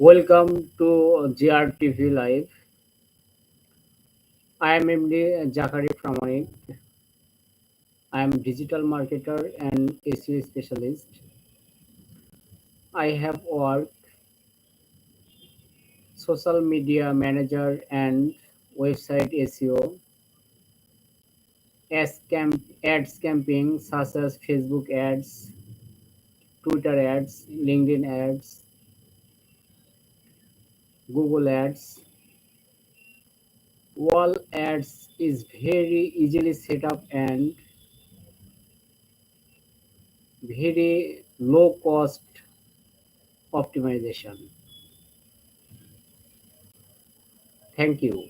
Welcome to GRTV Live. I am MD Zakari Pramanik. I am digital marketer and SEO specialist. I have worked social media manager and website SEO, ads camp, ads campaign such as Facebook ads, Twitter ads, LinkedIn ads, Google ads. Wall ads is very easily set up and very low cost optimization. Thank you.